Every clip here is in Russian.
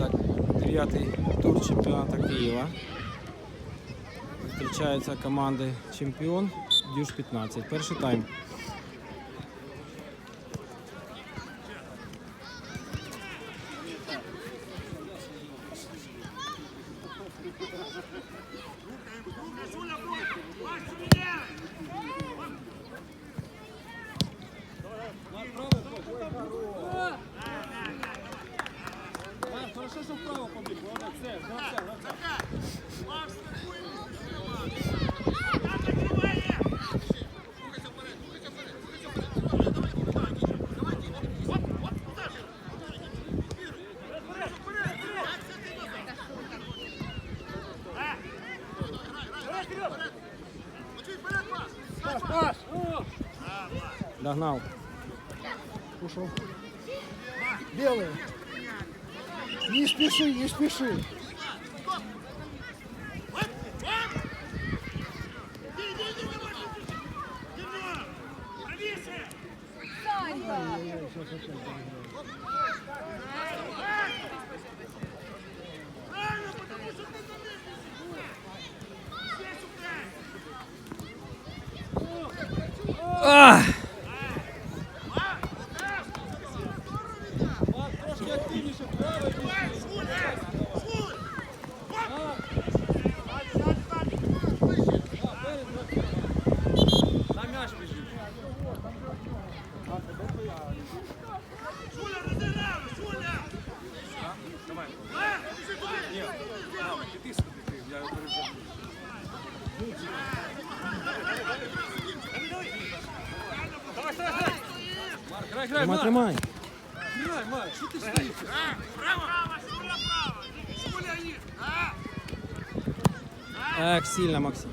Так, дев'ятий тур чемпіонату Києва. Зустрічаються команди чемпіон Дюш 15. Перший тайм. Догнав. Ушел. Белый. Не спеши, не спеши. Ах! Марк, трошки активніше, вправо йди. На м'яч біжи. Марк, грай, грай, Тримай, Марк. тримай. Грай, Марк, що ти стоїш? Эх, сильно, Максим.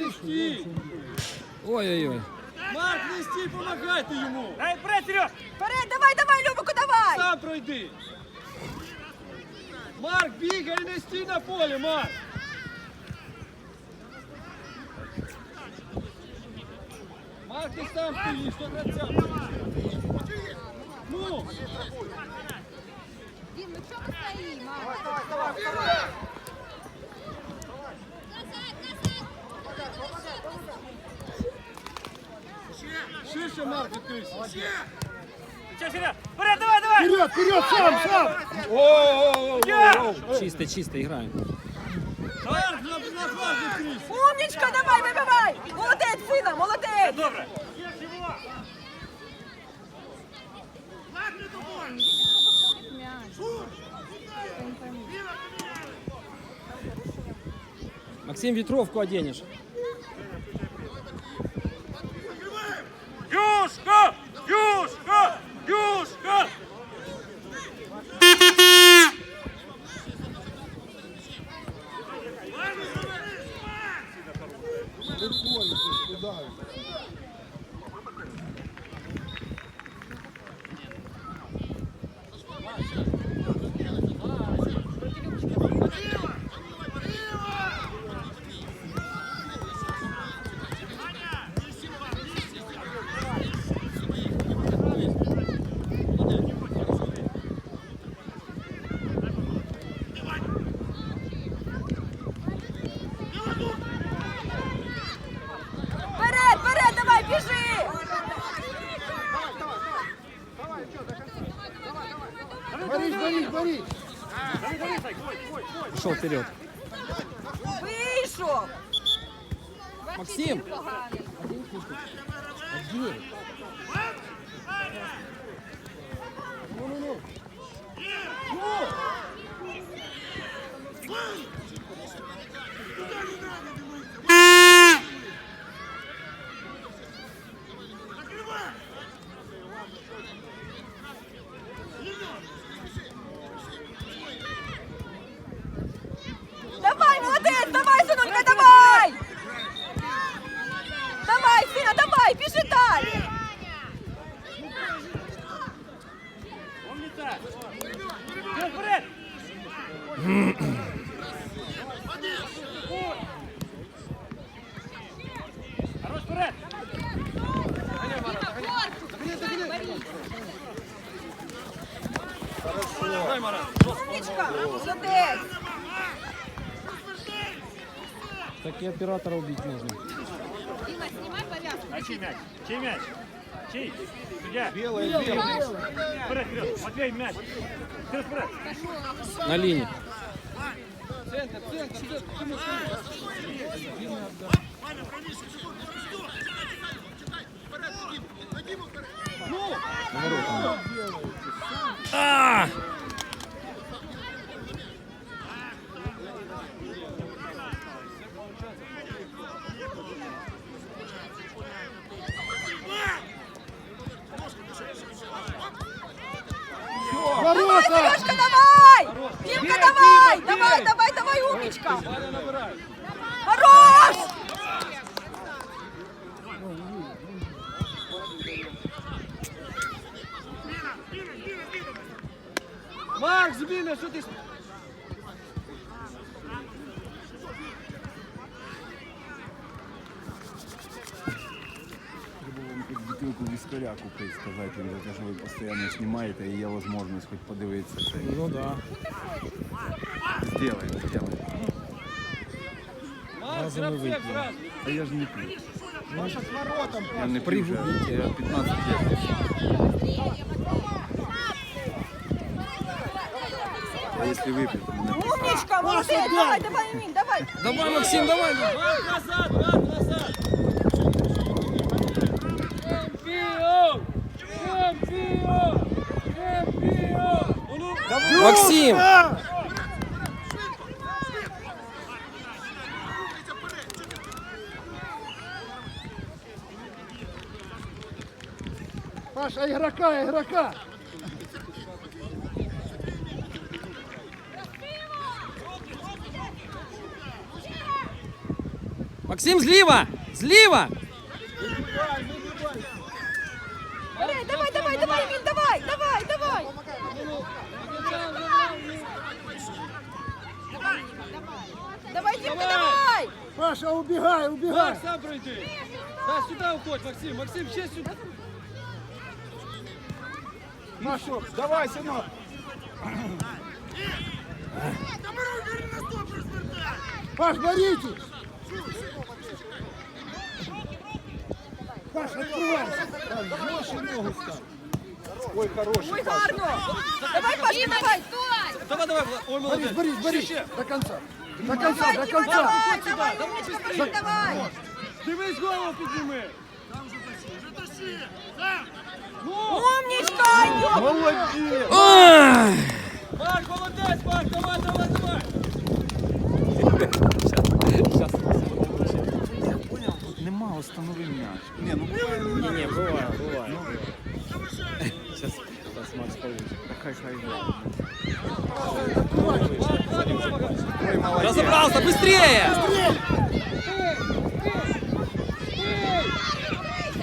Не стій! Ой-ой-ой. Марк, не стій, помагайте йому! Дай вперед, Сереж! Вперед, давай, давай, Любику, давай! Сам пройди! Марк, бігай, не стій на полі, Марк! Марк, ти сам стоїш, до гравця. Ну! Дим, ну что мы стоим, а? Ширше, Марк, відкрийся. Вперед, давай, давай! Вперед, вперед, сам, сам. Чисто, чисто, играем. Умничка, давай, вибивай! Молодець, сина, молодець! Добре. Максим, ветровку оденешь. Juszko! Juszko! Juszko! Пошел вперед. Вийшов! Максим! Поганий. Ну-ну-ну. Хорош вперед! Давай, Марат. Молодець! Такие оператора убить нужно. Дима, снимай повязку. А чей мяч? Чей мяч? Чий? Суддя. Белая, белая. Вперед, вперед. Матвей, м'яч. Вперед, вперед. На линии. А! Давай, Ворота! Сережка, давай! Димка, давай! Давай, давай, давай, умничка! Хорош! Марк, зміна, що ти... Треба вам хоч бутилку віскаря купити, сказати їм, за те, що ви постійно знімаєте і є можливість хоч подивитися це. Ну да. Сделаємо, сделаємо. Разом мы выпьем. А я ж не п'ю. Маша с воротом. Я не п'ю вже я 15 років. А якщо вип'ю, то мене Умничка, молодець! Давай, давай, Еміль, давай! Давай, Максим, давай! Марк, назад, Марк, назад! Максим! Паша, игрока, игрока. Максим, зліва! Зліва! Паша, убегай, убегай. Марк, сам пройди! Да, сюда уходь, Максим! Максим, ще сюди! Маша, давай, сынок. Паш, боритесь. Паш, открывайся. Ой, хороший. Ой, гарно! Давай, Пашка, давай! Давай, давай, ой, Борис, молодець! Борис, Борис. Ще. До конца. До конца, Давай, до конца. давай, давай, умничка, давай! Дивись, голову підніми! Умничка, Йо! Молодец. Быстрее!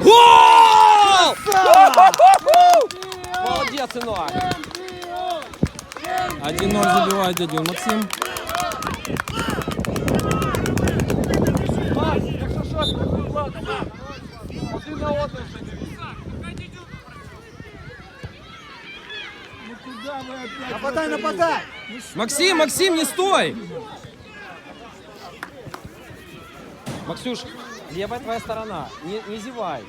Гол! Молодец, сынок! 1-0 забивает дядю Максим. Нападай, нападай. Максим, Максим, не стой! Максюш, левая твоя сторона. Не, не зевай.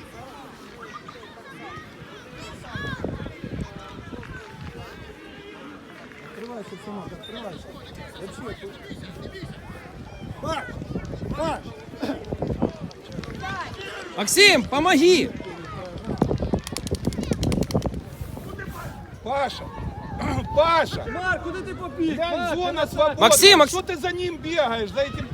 Открывайся, сынок, открывайся. Вообще, ты- Паш, Паш. Максим, помоги! Паша! Паша! Марк, куди ти побіг? Глянь, Марк, зона назад. свободна. Максим, Макс- Що ти за ним бігаєш? За этим...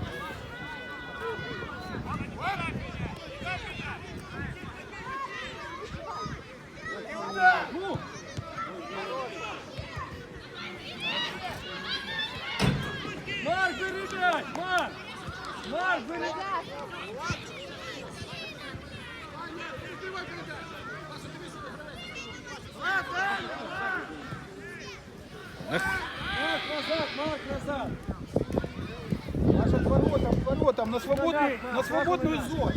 Марк, заряжай! Марк! Марк, заряжай! Марк, назад, Марк, назад! Маша, к воротам, к воротам, на, свободный, на свободную зону!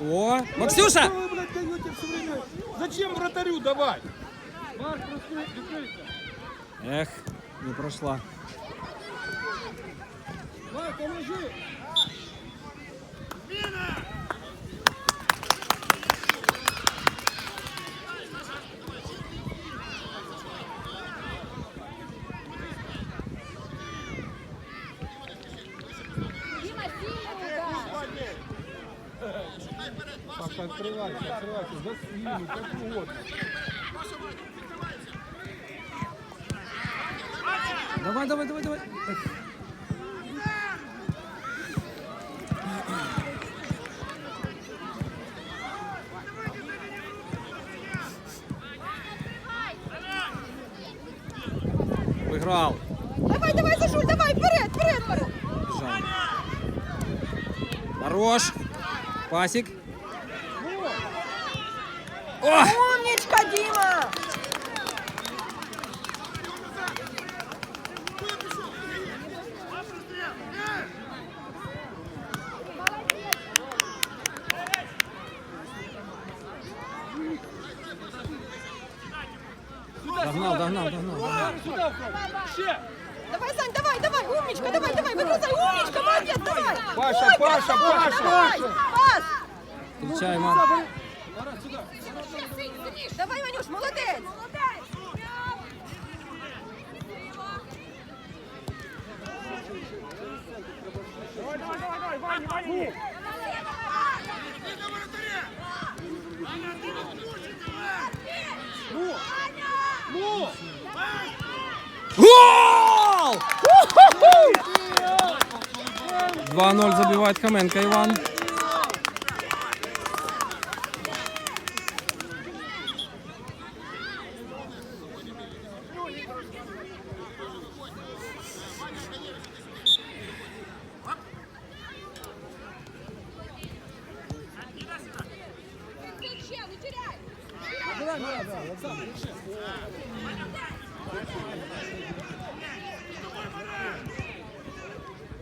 О, Максюша! Зачем вратарю давать? Марк. Эх, не прошла. Марк, поможи. Паша, открывайся, открывайся, за спину, как угодно. Давай, давай, давай, давай. Выиграл. Давай, давай, Сашуль, давай, вперед, вперед, вперед. Хорош. Пасик. О! Умничка, Дима. Догнал, догнал, догнал. догнал. Давай, Сань, давай, давай, умничка, давай, давай, выгрузай, умничка, молодец, давай. Паша, Ой, Паша, давай, Паша. Давай, пас. Встречай, мам. Марат, сюди. Давай, Ванюш, молодець. Ну, Гол! 2-0 забивает Хоменко Иван.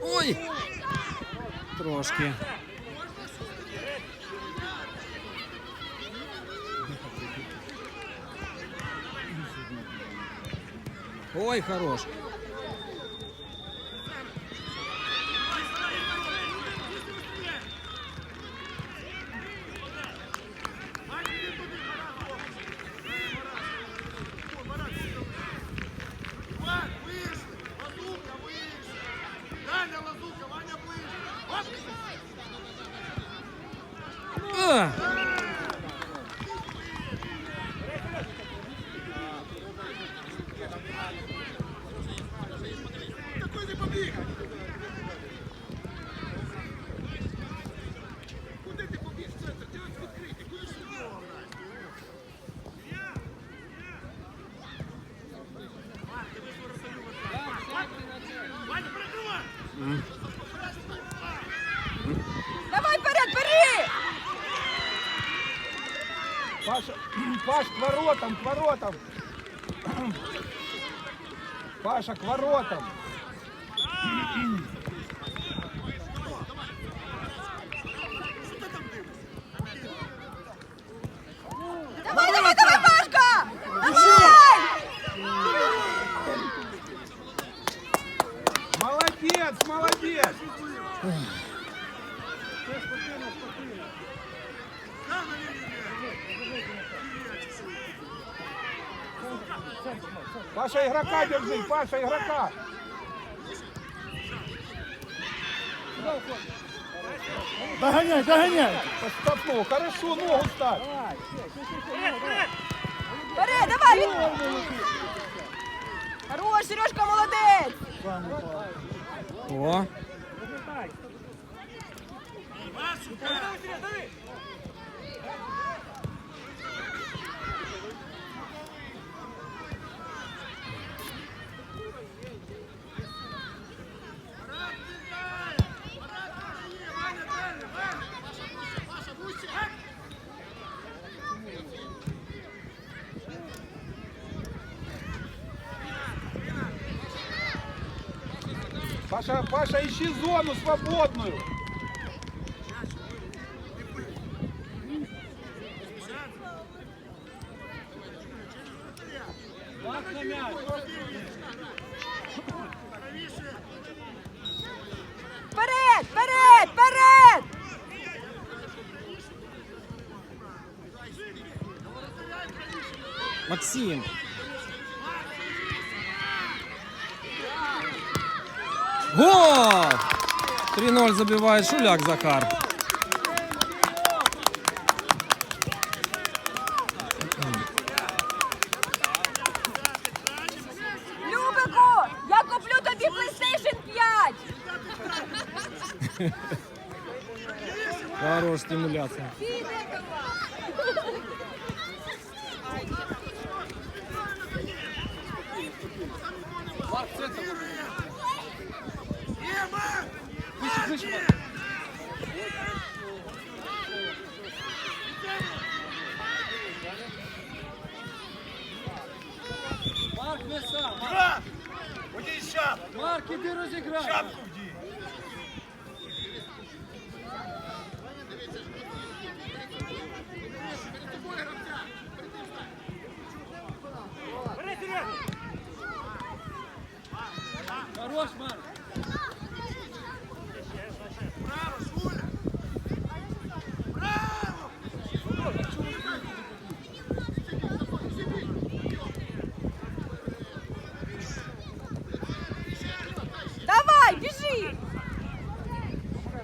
Ой! Трошки. Ой, хорош. А! Давай, вперед, бери. Паша, Паш, к воротам, к воротам. Паша, к воротам. Давай, давай, давай, Пашка. Давай. Молодец, молодец. Паша, игрока держи, Паша, игрока. Догоняй, догоняй. Подстопнул, хорошо, ногу ставь. Вперед, давай. Хорош, Сережка, молодець. О! Паша, Паша, ищи зону свободную. Марк на мяч. Вперед, вперед, вперед! Максим. Гол! 3-0 забивает Шуляк Захар. Любику, я куплю тобі PlayStation 5! Хорош стимуляция. Шапку